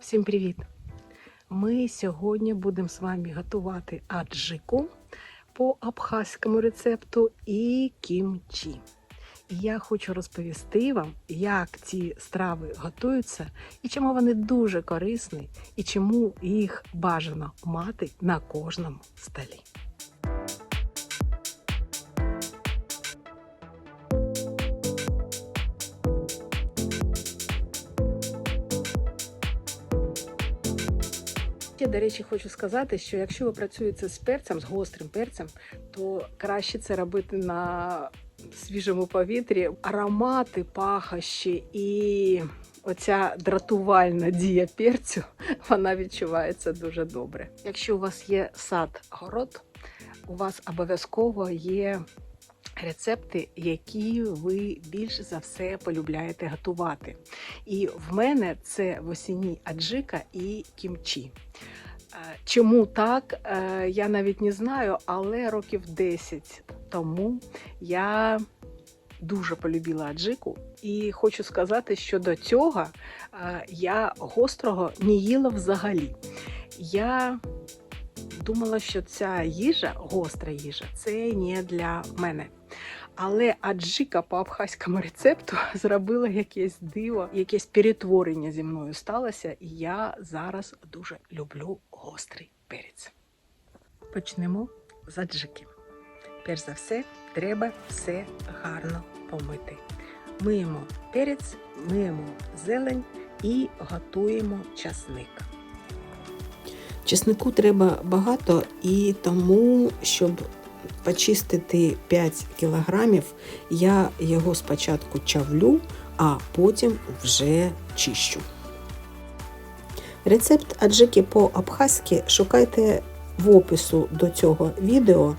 Всім привіт! Ми сьогодні будемо з вами готувати аджику по абхазькому рецепту і кімчі. Я хочу розповісти вам, як ці страви готуються і чому вони дуже корисні, і чому їх бажано мати на кожному столі. Ще, до речі, хочу сказати, що якщо ви працюєте з перцем, з гострим перцем, то краще це робити на свіжому повітрі. Аромати, пахощі і оця дратувальна дія перцю, вона відчувається дуже добре. Якщо у вас є сад город, у вас обов'язково є рецепти, які ви більш за все полюбляєте готувати. І в мене це в осінній аджика і кімчі. Е, Чому так, е, я навіть не знаю, але років 10 тому я дуже полюбила аджику, і хочу сказати, що до цього е, я гострого не їла взагалі. Я думала, що ця їжа, гостра їжа, це не для мене. Але аджика по абхазькому рецепту зробила якесь диво, якесь перетворення зі мною сталося, і я зараз дуже люблю гострий перець. Почнемо з аджики. Перш за все, треба все гарно помити. Миємо перець, миємо зелень і готуємо часник. Чеснику треба багато і тому, щоб почистити 5 кілограмів, я його спочатку чавлю, а потім вже чищу. Рецепт аджики по-абхазьки шукайте в опису до цього відео,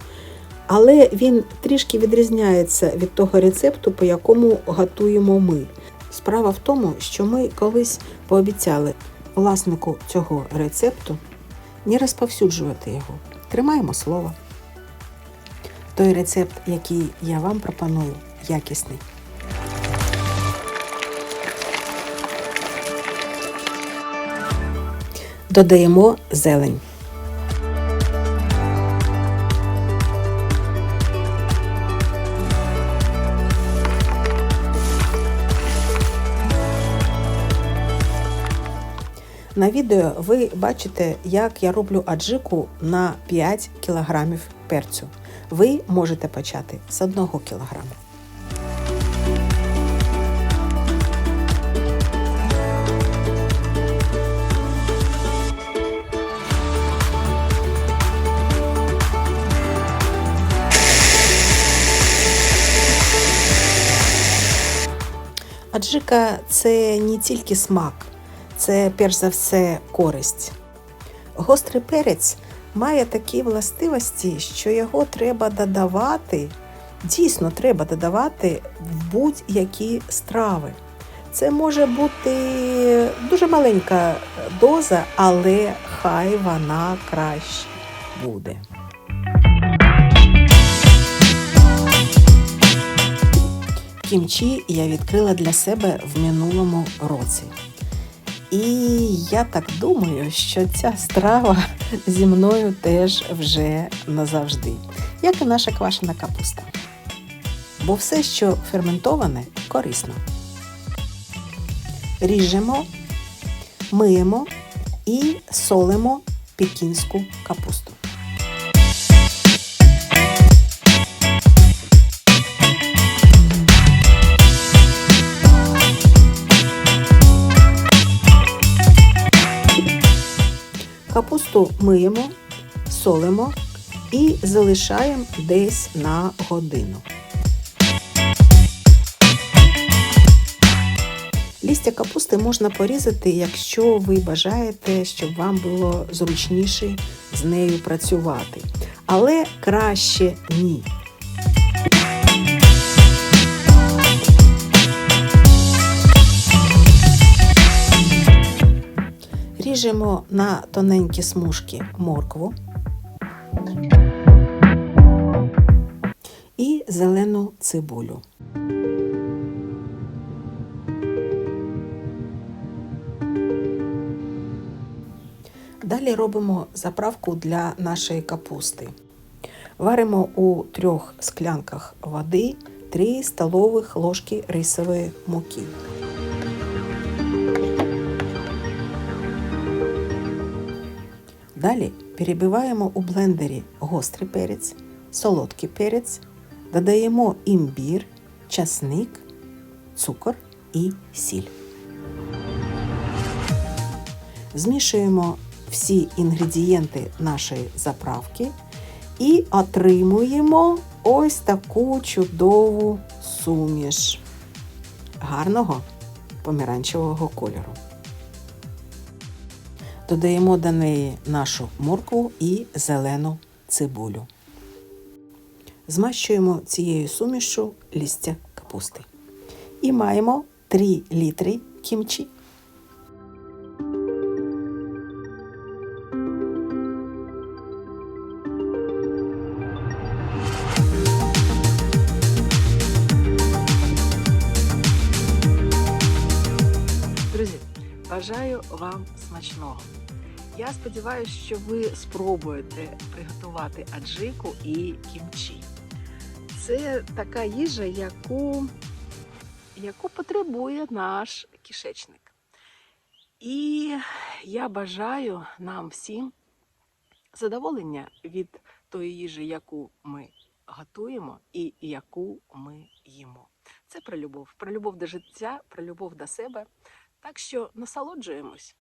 але він трішки відрізняється від того рецепту, по якому готуємо ми. Справа в тому, що ми колись пообіцяли власнику цього рецепту не розповсюджувати його. Тримаємо слово. Той рецепт, який я вам пропоную, якісний. Додаємо зелень. На відео ви бачите, як я роблю аджику на 5 кг перцю. Ви можете почати з 1 кг. Аджика це не тільки смак, це перш за все користь. Гострий перець має такі властивості, що його треба додавати, дійсно треба додавати в будь-які страви. Це може бути дуже маленька доза, але хай вона краще буде. Кімчі я відкрила для себе в минулому році. І я так думаю, що ця страва зі мною теж вже назавжди, як і наша квашена капуста. Бо все, що ферментоване, корисно. Ріжемо, миємо і солимо пекінську капусту. Капусту миємо, солимо і залишаємо десь на годину. Лістя капусти можна порізати, якщо ви бажаєте, щоб вам було зручніше з нею працювати. Але краще ні. Ріжемо на тоненькі смужки моркву і зелену цибулю. Далі робимо заправку для нашої капусти. Варимо у трьох склянках води 3 столових ложки рисової муки. Далі перебиваємо у блендері гострий перець, солодкий перець, додаємо імбір, часник, цукор і сіль. Змішуємо всі інгредієнти нашої заправки і отримуємо ось таку чудову суміш гарного помаранчевого кольору. Додаємо до неї нашу моркву і зелену цибулю. Змащуємо цією сумішю лістя капусти. І маємо 3 літри кімчі. Бажаю вам смачного. Я сподіваюся, що ви спробуєте приготувати аджику і кімчі. Це така їжа, яку, яку потребує наш кишечник. І я бажаю нам всім задоволення від тої їжі, яку ми готуємо і яку ми їмо. Це про любов, про любов до життя, про любов до себе. Так що насолоджуємось.